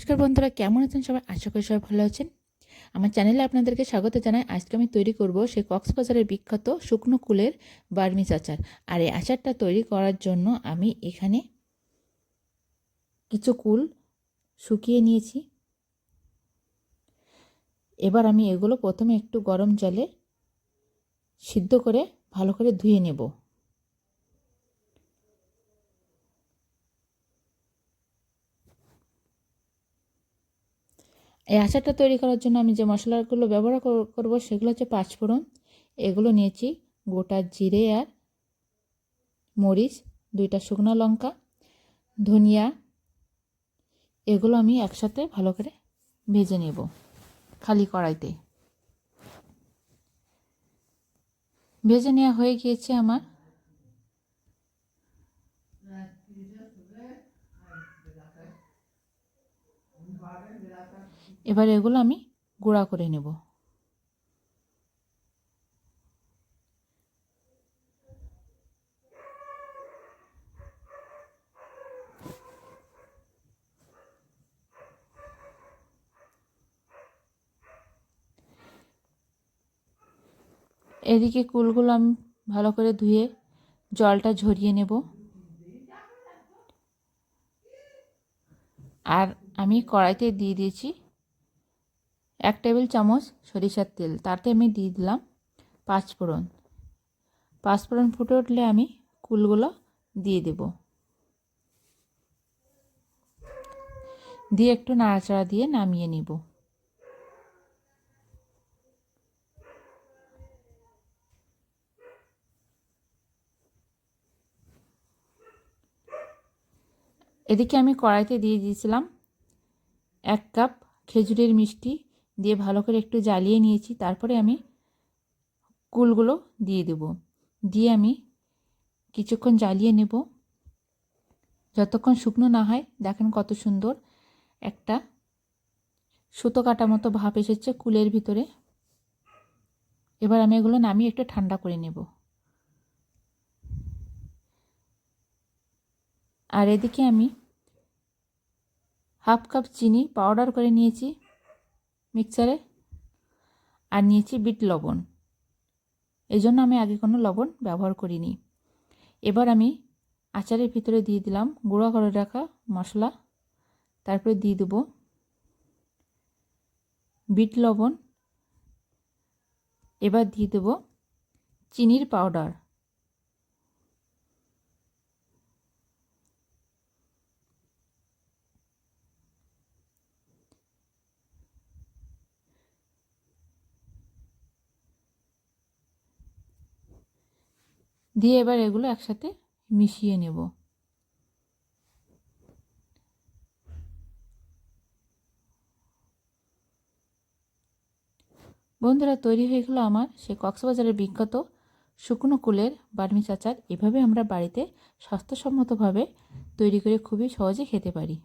নমস্কার বন্ধুরা, কেমন আছেন সবাই? আশা করি সবাই ভালো আছেন। আমার চ্যানেলে আপনাদেরকে স্বাগত জানাই। আজকে আমি তৈরি করব সেই কক্সবাজারের বিখ্যাত শুকনো কুলের বার্মিস আচার। আর এই আচারটা তৈরি করার জন্য আমি এখানে কিছু কুল শুকিয়ে নিয়েছি। এবার আমি এগুলো প্রথমে একটু গরম জলে সিদ্ধ করে ভালো করে ধুয়ে নেব। এই আচারটা তৈরি করার জন্য আমি যে মশলাগুলো ব্যবহার করব সেগুলো হচ্ছে পাঁচফোড়ন। এগুলো নিয়েছি গোটা জিরে আর মরিচ, দুইটা শুকনো লঙ্কা, ধনিয়া। এগুলো আমি একসাথে ভালো করে ভেজে নেব খালি কড়াইতে। ভেজে নেওয়া হয়ে গিয়েছে আমার এবার এগুলো আমি গুঁড়া করে নেব। এদিকে কুলগুলো আমি ভালো করে ধুয়ে জলটা ঝরিয়ে নেব। আর আমি কড়াইতে দিয়ে দিয়েছি এক টেবিল চামচ সরিষার তেল। তাতে আমি দিয়ে দিলাম পাঁচফোড়ন। পাঁচফোড়ন ফুটে উঠলে আমি কুলগুলো দিয়ে দেব। দিয়ে একটু নাড়াচাড়া দিয়ে নামিয়ে নিব। এদিকে আমি কড়াইতে দিয়ে দিয়েছিলাম এক কাপ খেজুরের মিষ্টি দিয়ে ভালো করে একটু জ্বালিয়ে নিয়েছি। তারপরে আমি কুলগুলো দিয়ে দেব। দিয়ে আমি কিছুক্ষণ জ্বালিয়ে নেব। যতক্ষণ শুকনো না হয়, দেখেন কত সুন্দর একটা সুতো কাটা মতো ভাব এসেছে কুলের ভিতরে। এবার আমি এগুলো নামিয়ে একটু ঠান্ডা করে নেব। আর এদিকে আমি হাফ কাপ চিনি পাউডার করে নিয়েছি মিক্সারে আর নিয়েছি বিট লবণ। এই জন্য আমি আগে কোনো লবণ ব্যবহার করিনি। এবার আমি আচারের ভিতরে দিয়ে দিলাম গুঁড়া করে রাখা মশলা। তারপরে দিয়ে দেবো বিট লবণ। এবার দিয়ে দেবো চিনির পাউডার। দিয়ে এবার এগুলো একসাথে মিশিয়ে নেব। বন্ধুরা, তৈরি হয়ে গেলো আমার সে কক্সবাজারের বিখ্যাত শুকনো কুলের বার্মি চাচার। এভাবে আমরা বাড়িতে স্বাস্থ্যসম্মতভাবে তৈরি করে খুবই সহজে খেতে পারি।